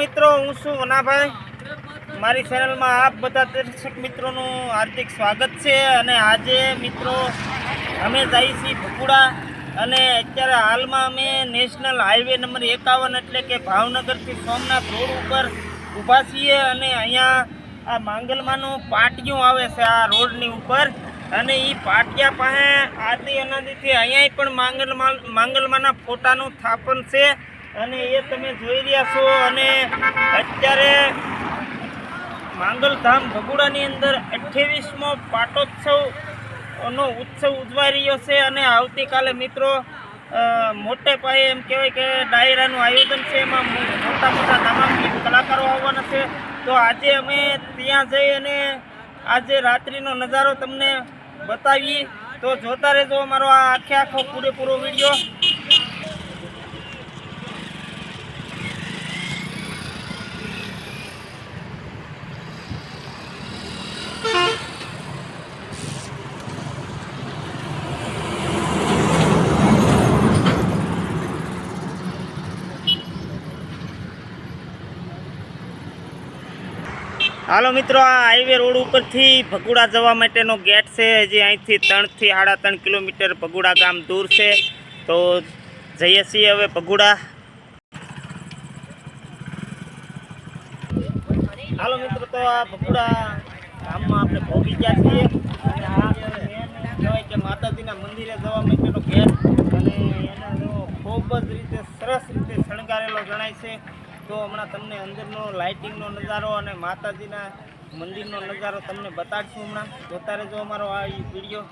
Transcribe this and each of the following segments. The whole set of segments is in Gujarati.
મિત્રો, હું છું વનાભાઈ મારી ચેનલમાં આપ બધા દર્શક મિત્રોનું હાર્દિક સ્વાગત છે અને આજે મિત્રો, અમે જઈએ છીએ ભકુડા અને અત્યારે હાલમાં અમે નેશનલ હાઈવે નંબર એકાવન એટલે કે ભાવનગરથી સોમનાથ રોડ ઉપર ઊભા છીએ અને અહીંયા આ માંગલમાનું પાટિયું આવે છે આ રોડની ઉપર. અને એ પાટિયા પાસે આદિ અનાદિથી અહીંયા પણ માંગલમાં, માંગલમાના ફોટાનું સ્થાપન છે. અને એ તમે જોઈ રહ્યા છો અને અત્યારે માંગલધામ ભગુડાની અંદર અઠ્યાવીસમો પાટોત્સવનો ઉત્સવ ઉજવાઈ રહ્યો છે અને આવતીકાલે મિત્રો મોટે પાયે એમ કહેવાય કે ડાયરાનું આયોજન છે, એમાં મોટા મોટા તમામ કલાકારો આવવાના છે. તો આજે અમે ત્યાં જઈ અને આજે રાત્રિનો નજારો તમને બતાવીએ. તો જોતા રહેજો અમારો આ આખે આખો પૂરેપૂરો વીડિયો. હાલો મિત્રો, આ હાઈવે રોડ ઉપરથી ભગુડા જવા માટેનો ગેટ છે. જે અહીંથી ત્રણથી સાડા ત્રણ કિલોમીટર ભગુડા ગામ દૂર છે. તો જઈએ છીએ હવે ભગુડા. હાલો મિત્રો, તો આ ભગુડા ગામમાં આપણે ભોગી ગયા છીએ. અને કહેવાય કે માતાજીના મંદિરે જવા માટેનો ગેટ અને એના ખૂબ જ રીતે સરસ રીતે શણગારેલો જણાય છે. તો હમણાં તમને અંદરનો લાઇટિંગનો નજારો અને માતાજીના મંદિરનો નજારો તમને બતાડશું હમણાં. જોતા રહેજો અમારો આ વીડિયો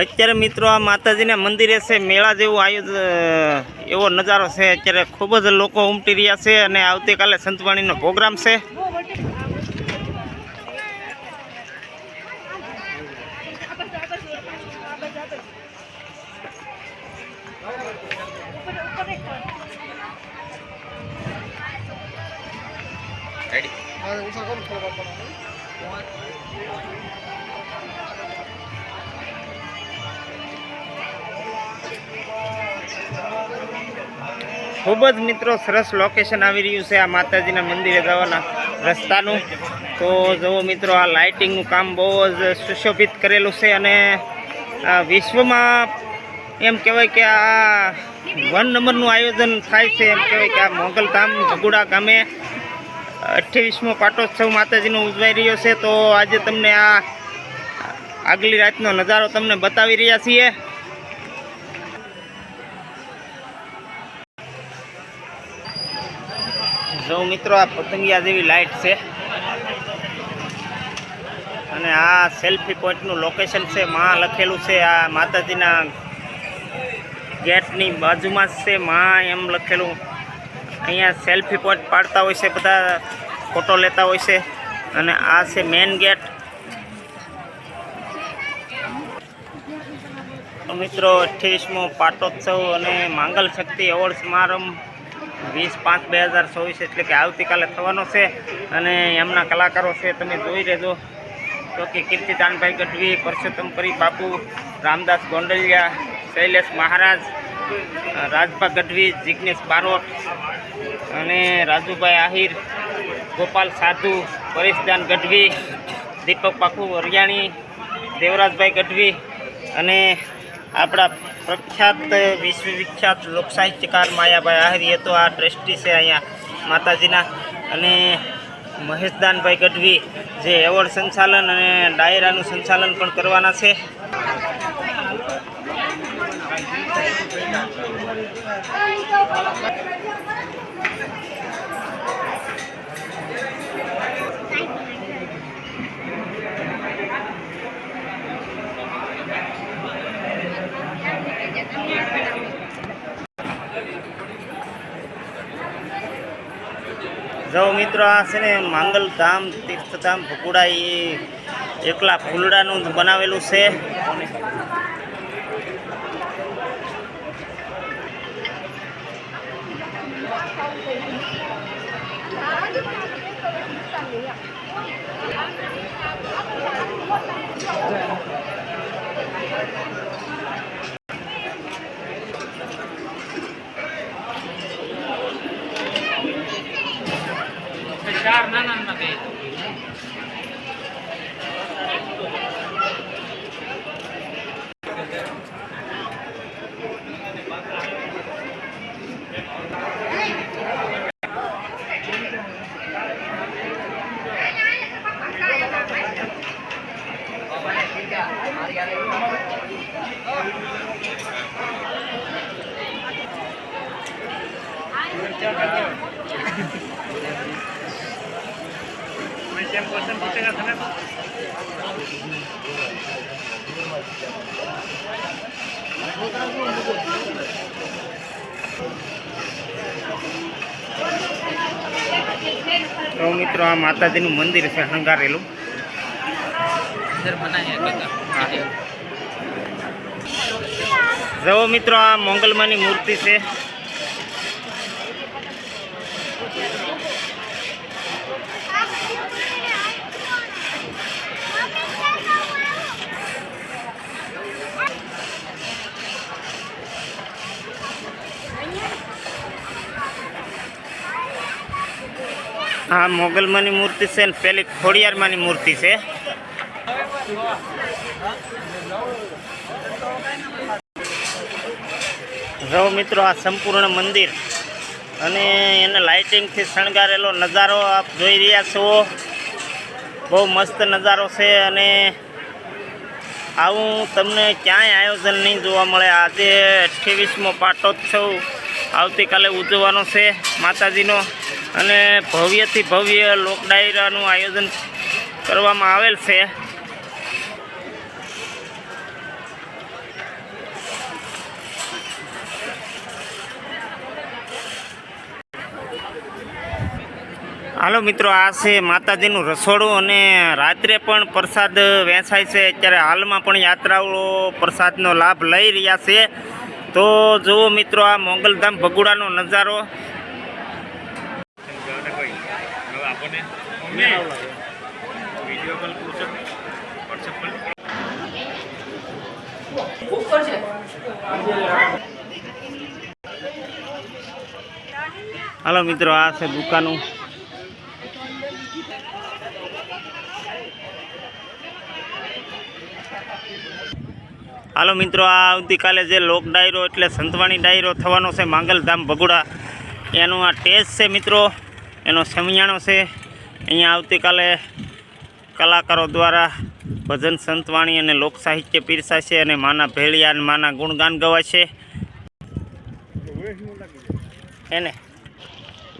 અત્યારે મિત્રો આ માતાજીના મંદિરે છે, મેળા જેવું આયોજન એવો નજારો છે. અત્યારે ખૂબ જ લોકો ઉમટી રહ્યા છે અને આવતીકાલે સંતવાણીનો પ્રોગ્રામ છે. ખૂબ જ મિત્રો સરસ લોકેશન આવી રહ્યું છે આ માતાજીના મંદિરે જવાના રસ્તાનું. તો જુઓ મિત્રો, આ લાઇટિંગનું કામ બહુ જ સુશોભિત કરેલું છે અને વિશ્વમાં એમ કહેવાય કે આ વન નંબરનું આયોજન થાય છે એમ કહેવાય કે આ મોગલધામ ભગુડા ગામે અઠ્યાવીસમો પાટોત્સવ માતાજીનો ઉજવાઈ રહ્યો છે. તો આજે તમને આ આગલી રાતનો નજારો તમને બતાવી રહ્યા છીએ. જો મિત્રો આ પતંગિયા જેવી લાઇટ છે અને આ સેલ્ફી પોઈન્ટનું લોકેશન છે. માં લખેલું છે આ માતાજીના ગેટની બાજુમાં જ છે, માં એમ લખેલું. અહીંયા સેલ્ફી પોઈન્ટ પાડતા હોય છે, બધા ફોટો લેતા હોય છે. અને આ છે મેન ગેટ. મિત્રો, અઠ્યાવીસમો પાટોત્સવ અને માંગલ શક્તિ એવોર્ડ સમારંભ વીસ પાંચ બે હજાર ચોવીસ એટલે કે આવતીકાલે થવાનો છે. અને એમના કલાકારો છે, તમે જોઈ લેજો. તો કે કીર્તિદાનભાઈ ગઢવી, પરસોત્તમ પરી બાપુ, રામદાસ ગોંડલિયા શૈલેષ મહારાજ, રાજભા ગઢવી, જિગ્નેશ બારોટ અને રાજુભાઈ આહિર, ગોપાલ સાધુ, પરેશદાન ગઢવી, દીપક પાખુ વરિયાણી, દેવરાજભાઈ ગઢવી અને આપણા પ્રખ્યાત વિશ્વ વિખ્યાત લોક માયાભાઈ આહિર, એ તો આ ટ્રસ્ટી છે અહીંયા માતાજીના. અને મહેશદાનભાઈ ગઢવી જે એવોર્ડ સંચાલન અને ડાયરાનું સંચાલન પણ કરવાના છે. જો મિત્રો આ છે ને માંગલધામ તીર્થધામ ભકુડા એ એકલા ફૂલડાનું બનાવેલું છે. તો મિત્રો આ માતાજીનું મંદિર છે શણગારેલું જુઓ મિત્રો આ મોંગલમાની મૂર્તિ છે. આ મોગલમાંની મૂર્તિ છે ને પેલી ખોડિયારમાંની મૂર્તિ છે. જો મિત્રો, આ સંપૂર્ણ મંદિર. અને એને લાઇટિંગથી શણગારેલો નજારો આપ જોઈ રહ્યા છો. બહુ મસ્ત નજારો છે અને આવું તમને ક્યાંય આયોજન નહીં જોવા મળે. આજે અઠ્યાવીસમો પાટોત્સવ આવતીકાલે ઉજવવાનો છે માતાજીનો. અને ભવ્યથી ભવ્ય લોક ડાયરાનું આયોજન કરવામાં આવેલ છે. હાલો મિત્રો, આ છે માતાજીનું રસોડું અને રાત્રે પણ પ્રસાદ વેચાય છે. અત્યારે હાલમાં પણ યાત્રાળુઓ પ્રસાદનો લાભ લઈ રહ્યા છે. તો જુઓ મિત્રો, આ મોગલધામ ભગુડાનો નજારો હાલો મિત્રો, આ છે દુકાનું. હાલો મિત્રો, આ આવતીકાલે જે લોક ડાયરો એટલે સંતવાણી ડાયરો થવાનો છે, માંગલધામ ભગુડા એનું આ ટેસ્ટ છે મિત્રો, એનો સમિયાણો છે. અહીંયા આવતીકાલે કલાકારો દ્વારા ભજન સંતવાણી અને લોક સાહિત્ય પીરસાશે અને માના ભેળિયા અને માના ગુણગાન ગવાશે. એને.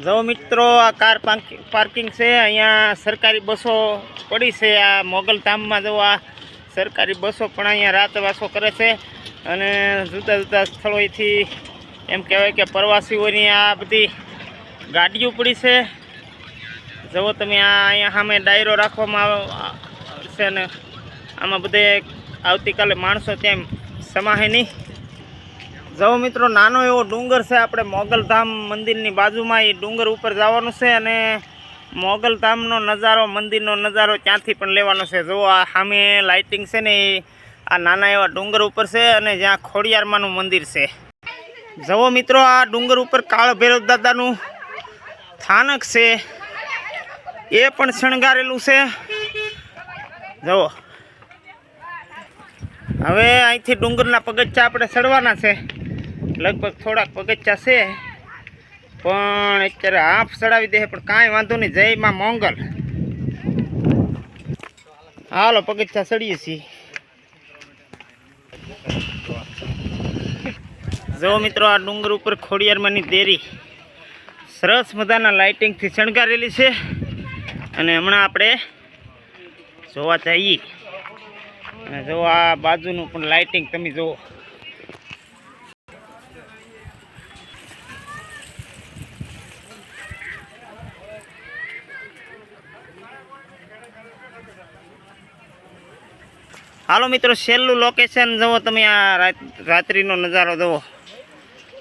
જો મિત્રો, આ કાર પાર્કિ- પાર્કિંગ છે, અહીંયા સરકારી બસો પડી છે, આ મોગલધામમાં જો આ સરકારી બસો પણ અહીંયા રાતવાસો કરે છે, અને જુદા જુદા સ્થળોએથી એમ કહેવાય કે પ્રવાસીઓની આ બધી ગાડીઓ પડી છે. જુઓ તમે, આ અહીંયા સામે ડાયરો રાખવામાં છે ને આમાં બધે આવતીકાલે માણસો ત્યાં સમાહે નહીં જવો મિત્રો, નાનો એવો ડુંગર છે, આપણે મોગલધામ મંદિરની બાજુમાં એ ડુંગર ઉપર જવાનું છે અને મોગલધામનો નજારો, મંદિરનો નજારો ત્યાંથી પણ લેવાનો છે. જુઓ, આ સામે લાઇટિંગ છે ને એ આ નાના એવા ડુંગર ઉપર છે અને જ્યાં ખોડિયારમાંનું મંદિર છે. જવો મિત્રો, આ ડુંગર ઉપર કાળ ભૈરવ દાદાનું સ્થાનક છે. એ પણ શણગારેલું છે. જુઓ. હવે અહીંથી ડુંગરના પગથિયા આપણે ચડવાના છે. લગભગ થોડાક પગથિયા છે. પણ અત્યારે હાફ ચડાવી દે પણ કાંઈ વાંધો નહીં. જય માં મોંગલ. હાલો, પગથિયા ચડીએ છીએ. જો મિત્રો, આ ડુંગર ઉપર ખોડિયારમાંની દેરી. સરસ મજાના લાઇટિંગથી શણગારેલી છે. અને હમણાં આપણે જોવા જઈએ. અને જો આ બાજુનું પણ લાઇટિંગ તમે જુઓ. હાલો મિત્રો, છેલ્લું લોકેશન જુઓ તમે આ રાત- રાત્રિનો નજારો જુઓ.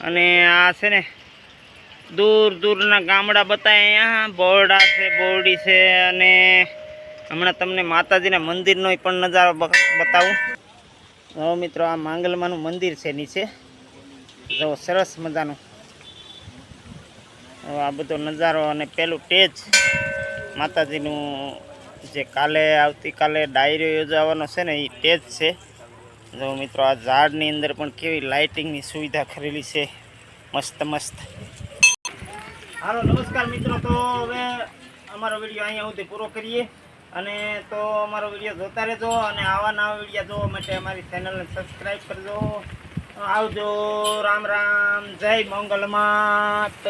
અને આ છે ને દૂર દૂરના ગામડા બતાવે અહીંયા. બોરડા છે, બોરડી છે અને હમણાં તમને માતાજીના મંદિરનો પણ નજારો બતાવું. હવે મિત્રો, આ માંગલમાનું મંદિર છે નીચે. જો સરસ મજાનું. આ બધો નજારો અને પેલું ટેજ માતાજીનું જે કાલે આવતીકાલે ડાયરો યોજાવાનો છે ને, એ ટેજ છે. જો મિત્રો, આ ઝાડની અંદર પણ કેવી લાઇટિંગની સુવિધા કરેલી છે. મસ્ત મસ્ત. હાલો, નમસ્કાર મિત્રો. તો હવે અમારો વીડિયો અહીંયા સુધી પૂરો કરીએ. અને તો અમારો વીડિયો જોતા રહેજો અને આવા નવા વીડિયો જોવા માટે અમારી ચેનલને સબસ્ક્રાઈબ કરજો. આવજો. રામ રામ. જય મંગલમાં